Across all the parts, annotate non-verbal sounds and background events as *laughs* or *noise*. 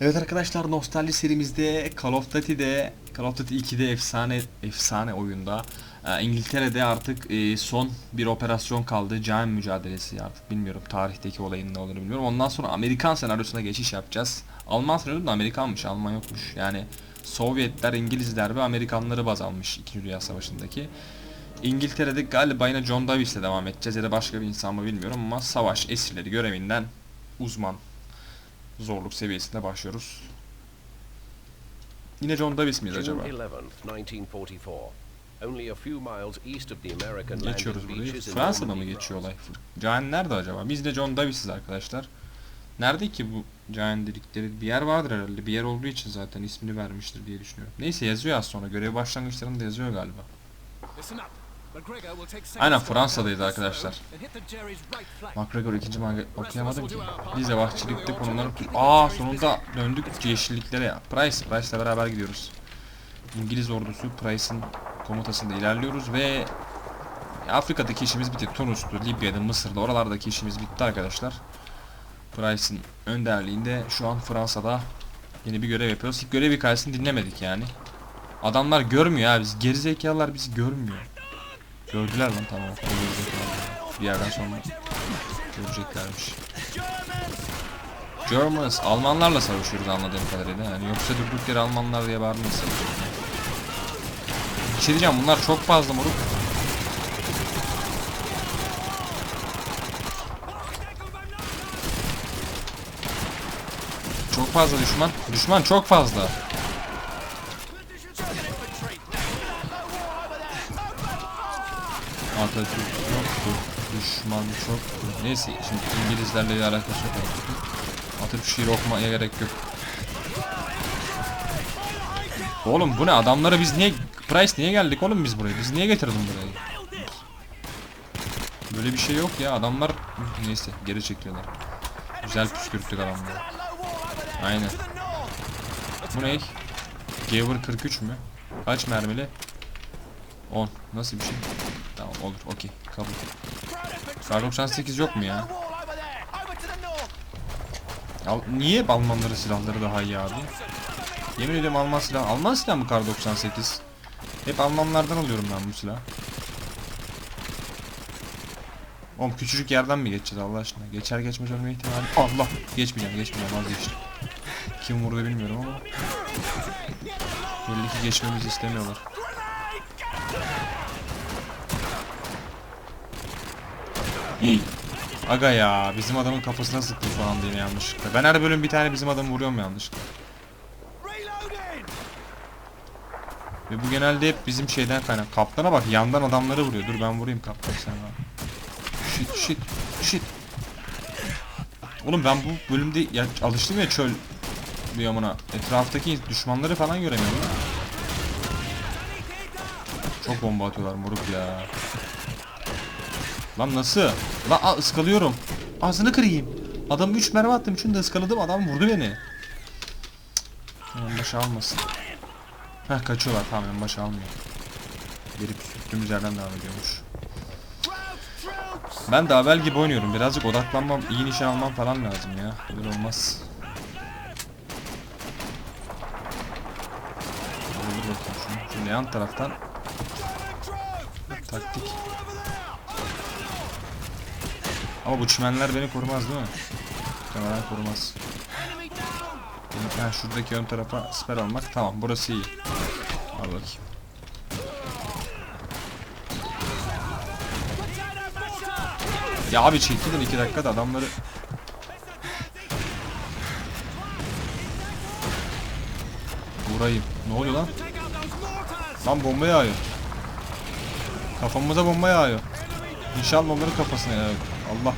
Evet arkadaşlar nostalji serimizde Call of Duty'de Call of Duty 2'de efsane efsane oyunda e, İngiltere'de artık e, son bir operasyon kaldı. Giant mücadelesi artık bilmiyorum tarihteki olayın ne olduğunu bilmiyorum. Ondan sonra Amerikan senaryosuna geçiş yapacağız. Alman senaryosu da Amerikanmış, Alman yokmuş. Yani Sovyetler, İngilizler ve Amerikanları baz almış 2. Dünya Savaşı'ndaki. İngiltere'de galiba yine John Davis'le devam edeceğiz ya da başka bir insan mı bilmiyorum ama savaş esirleri görevinden uzman zorluk seviyesinde başlıyoruz. Yine John Davis miyiz acaba? 11th, 1944. Only a few miles east of the American Geçiyoruz landing burayı. Fransa'da mı geçiyor olay? Giant nerede acaba? Biz de John Davis'iz arkadaşlar. Nerede ki bu Giant dedikleri? Bir yer vardır herhalde. Bir yer olduğu için zaten ismini vermiştir diye düşünüyorum. Neyse yazıyor az sonra. Görev başlangıçlarında yazıyor galiba. Aynen Fransa'dayız arkadaşlar. McGregor ikinci manga okuyamadım ki. Biz de vahşilikte konuları... Aa sonunda döndük yeşilliklere ya. Price, Price'la beraber gidiyoruz. İngiliz ordusu Price'ın komutasında ilerliyoruz ve Afrika'daki işimiz bitti. Tunus'tu, Libya'da, Mısır'da oralardaki işimiz bitti arkadaşlar. Price'ın önderliğinde şu an Fransa'da yeni bir görev yapıyoruz. İlk görev hikayesini dinlemedik yani. Adamlar görmüyor abi. Biz gerizekalılar bizi görmüyor. Gördüler lan tamam. Gerizekalılar. Bir yerden sonra göreceklermiş. Germans, Almanlarla savaşıyoruz anladığım kadarıyla. Yani yoksa durduk Almanlar diye bağırmayız savaşıyoruz. Bir şey bunlar çok fazla moruk. Çok fazla düşman. Düşman çok fazla. Atatürk yoktu. Düşman çoktu. Neyse şimdi İngilizlerle alakası yok. Atatürk şiir okumaya gerek yok. Oğlum bu ne adamları biz niye Price niye geldik oğlum biz buraya? Biz niye getirdin burayı? Böyle bir şey yok ya adamlar neyse geri çekiyorlar. Güzel püskürttük adamları. Aynen. Bu ne? Gaver 43 mü? Kaç mermili? 10. Nasıl bir şey? Olur okey kabul. Kar 98 yok mu ya? Al, niye Almanların silahları daha iyi abi? Yemin ediyorum Alman silah. Alman silah mı Kar 98? Hep Almanlardan alıyorum ben bu silah. Oğlum küçücük yerden mi geçeceğiz Allah aşkına? Geçer geçmez ölme ihtimali. Allah! Geçmeyeceğim geçmeyeceğim vazgeçtim. Kim vurdu bilmiyorum ama. Belli ki geçmemizi istemiyorlar. Aga ya bizim adamın kafasına sıktım şu anda yine yanlışlıkla. Ben her bölüm bir tane bizim adamı vuruyorum yanlışlıkla. Ve bu genelde hep bizim şeyden kaynak. Kaptana bak yandan adamları vuruyor. Dur ben vurayım kaptan sen bana. Shit shit shit. Oğlum ben bu bölümde ya, alıştım ya çöl duyamına. Etraftaki düşmanları falan göremiyorum. Çok bomba atıyorlar moruk ya. Lan nasıl? Lan aa, ıskalıyorum. Ağzını kırayım. Adam 3 mermi attım. Üçünü de ıskaladım. Adam vurdu beni. Hemen başı almasın. Heh kaçıyorlar. Tamam hemen başı almıyor. Geri püskürttüğümüz yerden devam ediyormuş. Ben de Abel gibi oynuyorum. Birazcık odaklanmam, iyi nişan almam falan lazım ya. Böyle olmaz. Şimdi yan taraftan taktik. Ama bu çimenler beni korumaz değil mi? Muhtemelen korumaz. Yani şuradaki ön tarafa siper almak tamam burası iyi. Al bakayım. Ya abi çekilin iki dakikada adamları Vurayım. Ne oluyor lan? Lan bomba yağıyor. Kafamıza bomba yağıyor. İnşallah onların kafasına yağıyor. Allah.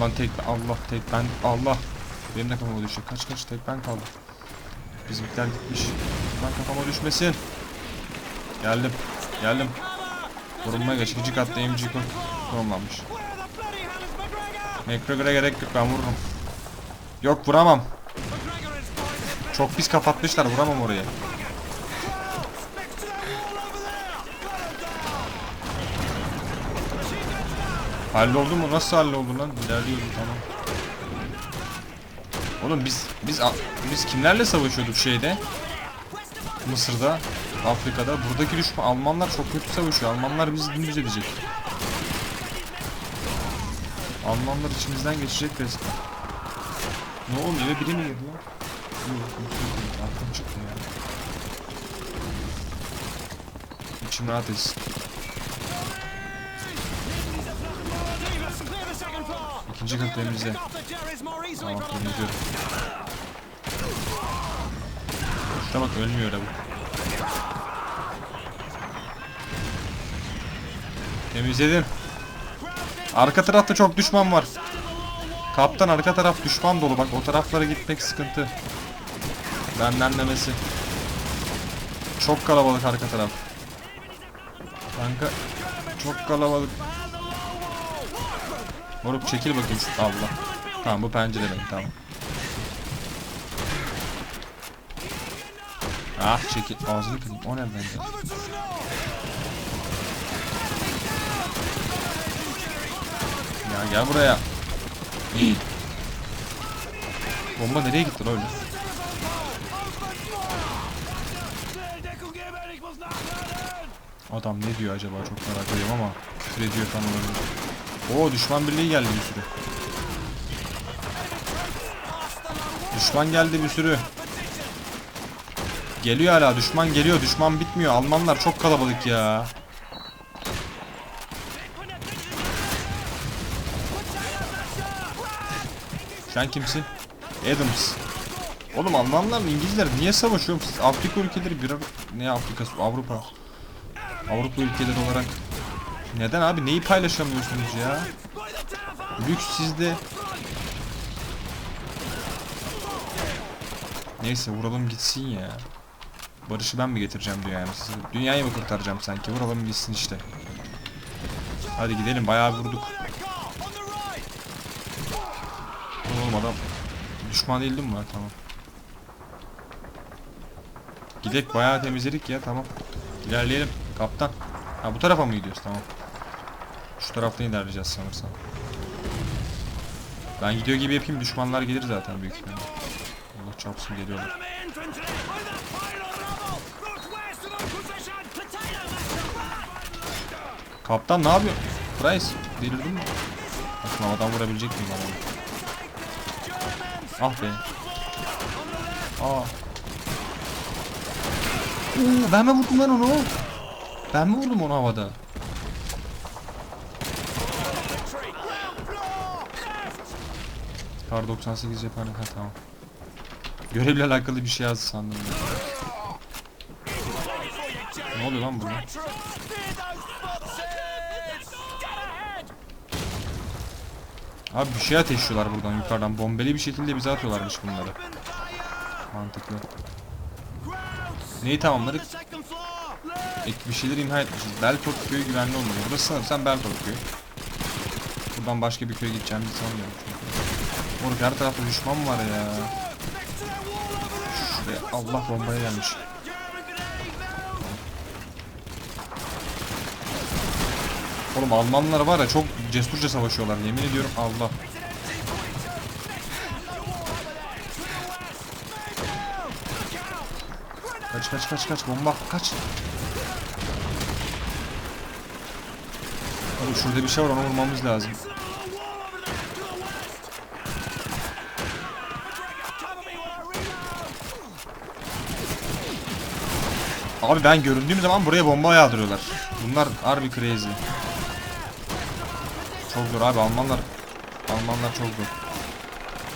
Lan tek Allah tek ben Allah. Benim de kafama düşecek. Kaç kaç tek ben kaldım. Bizimkiler gitmiş. Ben kafama düşmesin. Geldim. Geldim. Korunmaya geç. Gıcık attı MG konumlanmış. McGregor'a gerek yok ben vururum. Yok vuramam. Çok pis kapatmışlar vuramam oraya. Halloldu mu? Nasıl halloldu lan? İlerliyordu tamam. Oğlum biz biz biz kimlerle savaşıyorduk şeyde? Mısır'da, Afrika'da. Buradaki düşman Almanlar çok kötü savaşıyor. Almanlar bizi dümdüz edecek. Almanlar içimizden geçecek resmen. Ne oldu? Eve biri mi girdi lan? Yok, yok. Aklım çıktı ya. İçim rahat etsin. İkinci kat temizle. Tamam temizliyorum. İşte bak ölmüyor bu. Temizledim. Arka tarafta çok düşman var. Kaptan arka taraf düşman dolu. Bak o taraflara gitmek sıkıntı. Benden demesi. Çok kalabalık arka taraf. Kanka çok kalabalık. Moruk çekil bakayım şu Allah. Tamam bu pencere benim tamam. Ah çekil ağzını kırayım o nereden geldi? Ya gel buraya. Bomba nereye gitti öyle? Adam ne diyor acaba çok merak ediyorum ama küfür ediyor tam olarak. Oo düşman birliği geldi bir sürü. Düşman geldi bir sürü. Geliyor hala düşman geliyor düşman bitmiyor Almanlar çok kalabalık ya. Sen kimsin? Adams. Oğlum Almanlar mı İngilizler niye savaşıyor? Afrika ülkeleri bir ne Afrikası Avrupa. Avrupa ülkeleri olarak neden abi neyi paylaşamıyorsunuz ya? Lüks sizde. Neyse vuralım gitsin ya. Barışı ben mi getireceğim dünyaya size? Dünyayı mı kurtaracağım sanki? Vuralım gitsin işte. Hadi gidelim bayağı vurduk. Oğlum adam düşman değildi mi var tamam. Gidek bayağı temizledik ya tamam. İlerleyelim kaptan. Ha bu tarafa mı gidiyoruz tamam. Şu taraftan ilerleyeceğiz sanırsam. Ben gidiyor gibi yapayım düşmanlar gelir zaten büyük ihtimalle. Allah çarpsın geliyorlar. Kaptan ne yapıyor? Price delirdin mi? Bakın havadan vurabilecek miyim adamı? Ah be. Aa. Oo, ben mi vurdum lan onu? Ben mi vurdum onu havada? Kar 98 cephane ha tamam. Görevle alakalı bir şey yazdı sandım ben. Ne oluyor lan burada? Abi bir şey ateşliyorlar buradan yukarıdan. Bombeli bir şekilde bize atıyorlarmış bunları. Mantıklı. Neyi tamamladık? Ek bir şeyler imha etmişiz. Belfort köyü güvenli olmalı. Burası sanırsam Belfort köyü. Buradan başka bir köye gideceğimizi sanmıyorum. Moruk her tarafta düşman var ya. Şuraya Allah bombaya gelmiş. Oğlum Almanlar var ya çok cesurca savaşıyorlar yemin ediyorum Allah. Kaç kaç kaç kaç bomba kaç. Abi şurada bir şey var onu vurmamız lazım. Abi ben göründüğüm zaman buraya bomba yağdırıyorlar. Bunlar harbi crazy. Çok zor abi Almanlar Almanlar çok zor.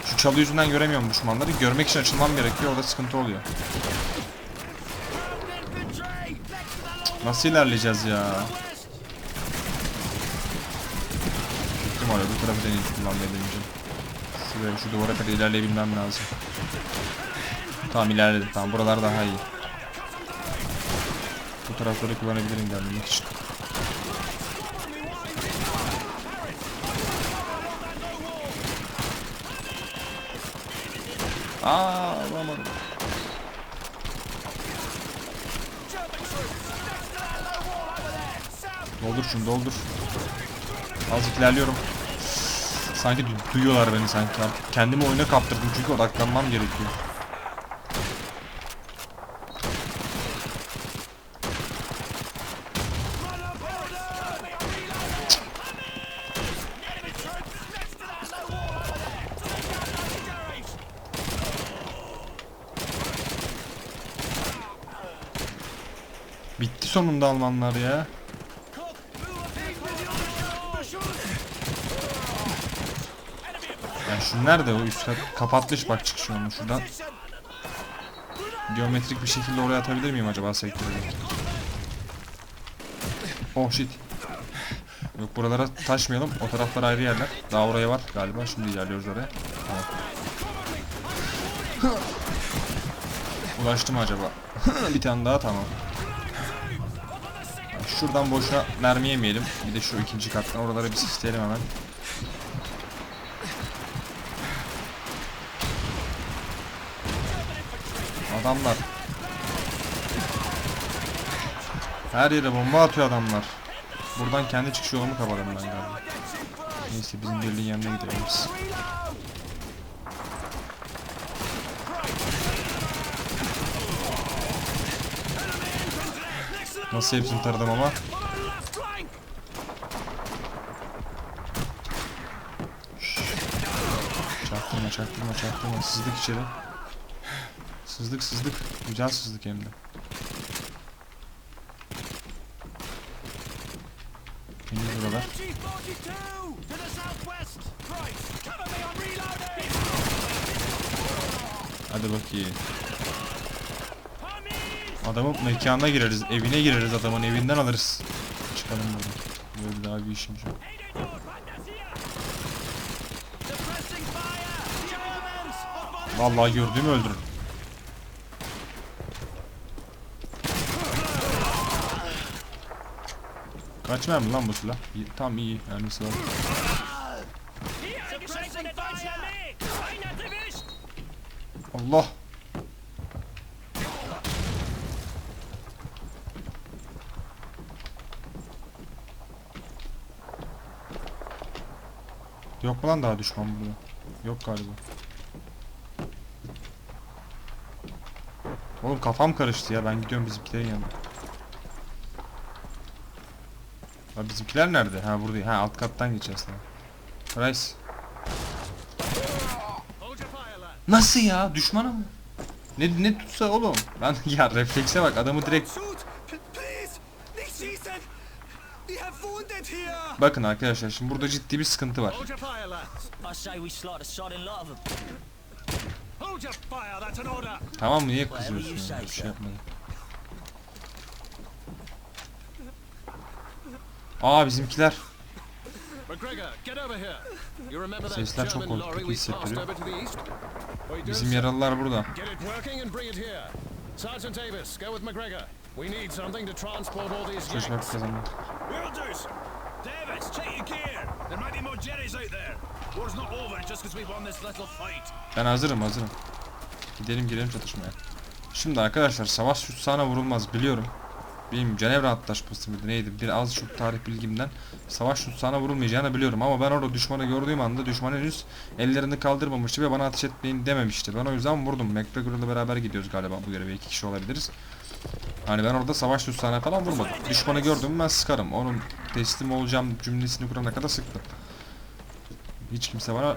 Şu çalı yüzünden göremiyorum düşmanları. Görmek için açılmam gerekiyor. Orada sıkıntı oluyor. Nasıl ilerleyeceğiz ya? Gittim oraya. Bu tarafı deneyim kullanmayı deneyeceğim. Şuraya şu duvara kadar ilerleyebilmem lazım. Tamam ilerledim. Tamam buralar daha iyi. Bu tarafları kullanabilirim ilerlemek için. Aa, alamadım. Doldur şunu doldur. Azıcık ilerliyorum. Sanki du- duyuyorlar beni sanki. Kendimi oyuna kaptırdım çünkü odaklanmam gerekiyor. Bitti sonunda Almanlar ya. Ya şu nerede o üst kat? Kapatmış bak çıkış yolunu şuradan. Geometrik bir şekilde oraya atabilir miyim acaba sektörü? Oh shit. Yok buralara taşmayalım. O taraflar ayrı yerler. Daha oraya var galiba. Şimdi ilerliyoruz oraya. Tamam. Ulaştı mı acaba? bir tane daha tamam. Şuradan boşuna mermi yemeyelim. Bir de şu ikinci kattan oralara bir sisleyelim hemen. Adamlar. Her yere bomba atıyor adamlar. Buradan kendi çıkış yolumu kapadım ben galiba. Neyse bizim birliğin yanına gidelim biz. Nasıl hepsini taradım ama? Çaktırma çaktırma çaktırma sızdık içeri. Sızdık sızdık. Güzel sızdık hem de. Henüz buralar. Hadi bakayım. Adamın mekanına gireriz, evine gireriz adamın evinden alırız. Çıkalım buradan. Böyle daha bir işimiz yok. Vallahi gördüğümü öldürün. Kaç mermi lan bu silah? Tam iyi mermisi var. Allah! Yok lan daha düşman burada? Yok galiba. Oğlum kafam karıştı ya ben gidiyorum bizimkilerin yanına. Ha bizimkiler nerede? Ha burada. Ha alt kattan geçeceğiz tamam. Rice. Nasıl ya? Düşmana mı? Ne ne tutsa oğlum? Ben *laughs* ya reflekse bak adamı direkt! Bakın arkadaşlar şimdi burada ciddi bir sıkıntı var. I say we slaughter sod and lot of them. Hold your fire, that's an order! Tamam mı? Niye kızıyorsun? ya? say, Bir şey yapmadım. Aa bizimkiler. McGregor, get over here. You remember that Sesler çok German korkutucu lorry we passed hissettiriyor. over to the east? We do Bizim so. yaralılar burada. Get it working and bring it here. Sergeant Davis, go with McGregor. We need something to transport all these yanks. kazandı. Will do. Davis, check your gear! There might be more Jerry's out there. War's not over just because we won this little fight. Ben hazırım hazırım. Gidelim girelim çatışmaya. Şimdi arkadaşlar savaş suçsağına vurulmaz biliyorum. Benim Cenevre Antlaşması mıydı neydi bir az çok tarih bilgimden savaş suçsağına vurulmayacağını biliyorum ama ben orada düşmanı gördüğüm anda düşman henüz ellerini kaldırmamıştı ve bana ateş etmeyin dememişti. Ben o yüzden vurdum. McGregor'la beraber gidiyoruz galiba bu göreve iki kişi olabiliriz. Hani ben orada savaş suçsağına falan vurmadım. Düşmanı gördüm ben sıkarım. Onun teslim olacağım cümlesini kurana kadar sıktım. Hiç kimse bana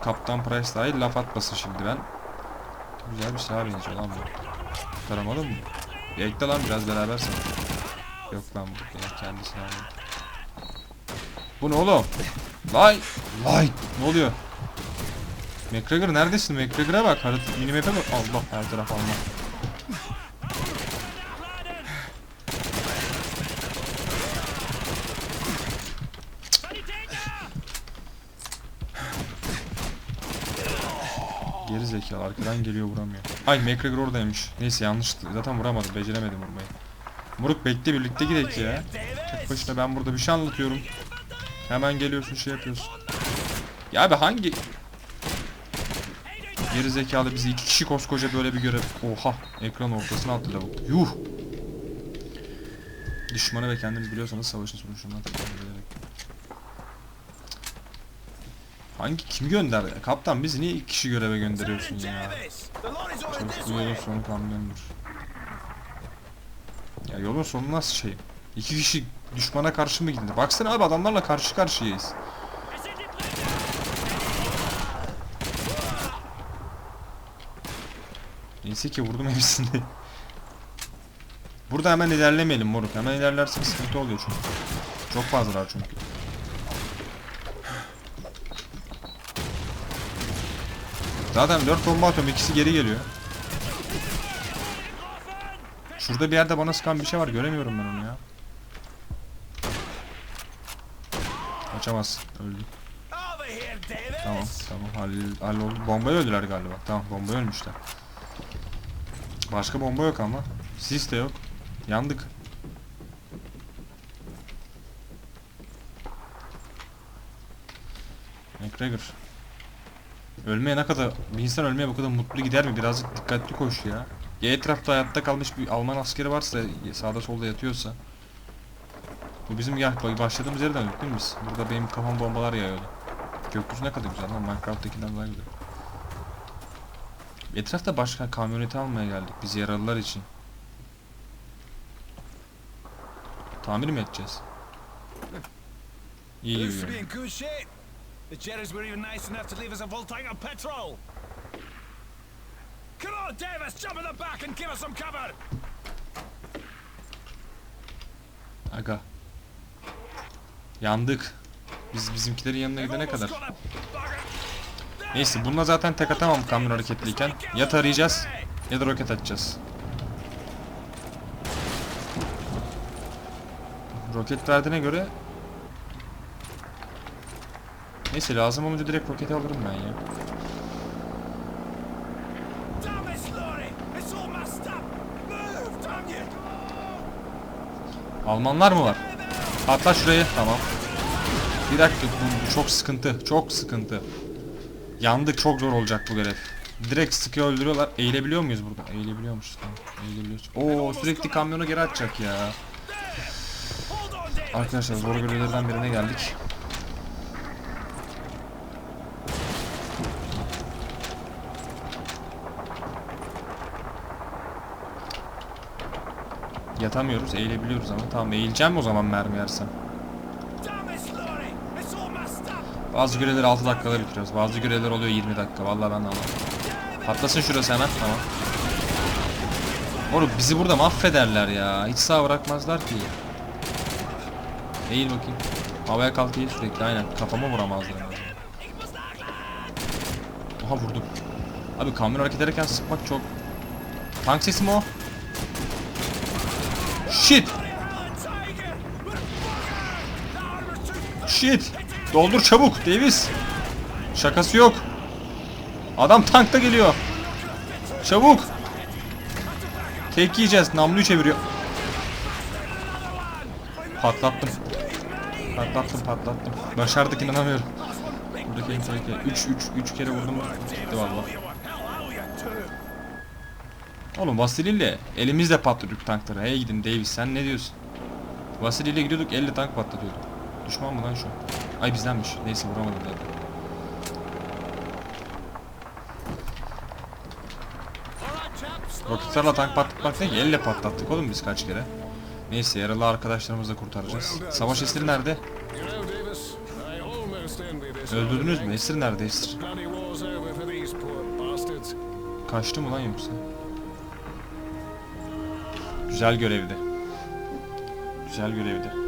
Kaptan Price dahil laf atmasın şimdi ben. Güzel bir silah benziyor lan bu. Taramadın mı? Bekle lan biraz beraber sen. Yok lan bu ya kendi silahı. Bu ne oğlum? Vay! Vay! Ne oluyor? McGregor neredesin? McGregor'a bak. Harita minimap'e bak. Allah her taraf Alman. Geri zekalı arkadan geliyor vuramıyor. Ay McGregor oradaymış. Neyse yanlıştı. Zaten vuramadım. Beceremedim vurmayı. Moruk bekle birlikte gidelim ya. Tek başına ben burada bir şey anlatıyorum. Hemen geliyorsun şey yapıyorsun. Ya abi hangi... Geri zekalı bizi iki kişi koskoca böyle bir görev. Oha ekran ortasına attı lavuk. Yuh. Düşmanı ve kendiniz biliyorsanız savaşın sonuçlarından Hangi kim gönderdi? Kaptan bizi niye iki kişi göreve gönderiyorsun ya? Bu yolun sonu kamyondur. Ya yolun sonu nasıl şey? İki kişi düşmana karşı mı gidilir? Baksana abi adamlarla karşı karşıyayız. Neyse ki vurdum *laughs* hepsini. Burada hemen ilerlemeyelim moruk. Hemen ilerlersek sıkıntı oluyor çünkü. Çok fazlalar çünkü. Zaten 4 bomba atıyorum ikisi geri geliyor. Şurada bir yerde bana sıkan bir şey var göremiyorum ben onu ya. Kaçamaz. Öldü. Tamam tamam hall, halloldu. Bombayı öldüler galiba. Tamam bombayı ölmüşler. Başka bomba yok ama. Sis de yok. Yandık. McGregor. Ölmeye ne kadar bir insan ölmeye bu kadar mutlu gider mi? Birazcık dikkatli koş ya. Ya etrafta hayatta kalmış bir Alman askeri varsa sağda solda yatıyorsa. Bu bizim ya başladığımız yere döndük değil mi biz? Burada benim kafam bombalar yağıyordu. Gökyüzü ne kadar güzel lan Minecraft'takinden daha güzel. Etrafta başka kamyoneti almaya geldik biz yaralılar için. Tamir mi edeceğiz? İyi gibi The Jerrys were even nice enough to leave us a full tank of petrol. Come on, Davis, jump in the back and give us some cover! Aga. Yandık. Biz bizimkilerin yanına gidene kadar. Neyse bununla zaten tek atamam kamyon hareketliyken. Ya tarayacağız ya da roket atacağız. Roket verdiğine göre Neyse lazım olunca direkt roketi alırım ben ya. Almanlar mı var? Atla şurayı. Tamam. Bir dakika bu, bu çok sıkıntı. Çok sıkıntı. Yandık çok zor olacak bu görev. Direkt sıkıyor öldürüyorlar. Eğilebiliyor muyuz burada? Eğilebiliyormuşuz tamam. Eğilebiliyoruz. Oo sürekli kamyonu geri atacak ya. Arkadaşlar zor görevlerden birine geldik. Yatamıyoruz, eğilebiliyoruz ama. Tamam eğileceğim o zaman mermi yersem. Bazı görevleri 6 dakikada bitiriyoruz. Bazı görevler oluyor 20 dakika. Vallahi ben de anlamadım. Patlasın şurası hemen. Tamam. Oğlum bizi burada mahvederler ya. Hiç sağ bırakmazlar ki. Eğil bakayım. Havaya kalk eğil sürekli aynen. Kafama vuramazlar. Oha vurdum. Abi kamyon hareket ederken sıkmak çok... Tank sesi mi o? Shit! Shit! Doldur çabuk Davis! Şakası yok. Adam tankta geliyor. Çabuk! Tek yiyeceğiz. Namluyu çeviriyor. Patlattım. Patlattım patlattım. Başardık inanamıyorum. Buradaki en son 3 3 3 kere vurdum. Gitti valla. Oğlum Vasili'yle elimizle patlatıyorduk tankları. Hey gidin Davis sen ne diyorsun? Vasili'yle gidiyorduk 50 tank patlatıyorduk. Düşman mı lan şu? Ay bizdenmiş. Neyse vuramadım zaten. Roketlerle tank patlatmak değil ki elle patlattık oğlum biz kaç kere. Neyse yaralı arkadaşlarımızı da kurtaracağız. Savaş esiri nerede? Öldürdünüz mü? Esir nerede esir? Kaçtı mı lan yoksa? Güzel görevdi. Güzel görevdi.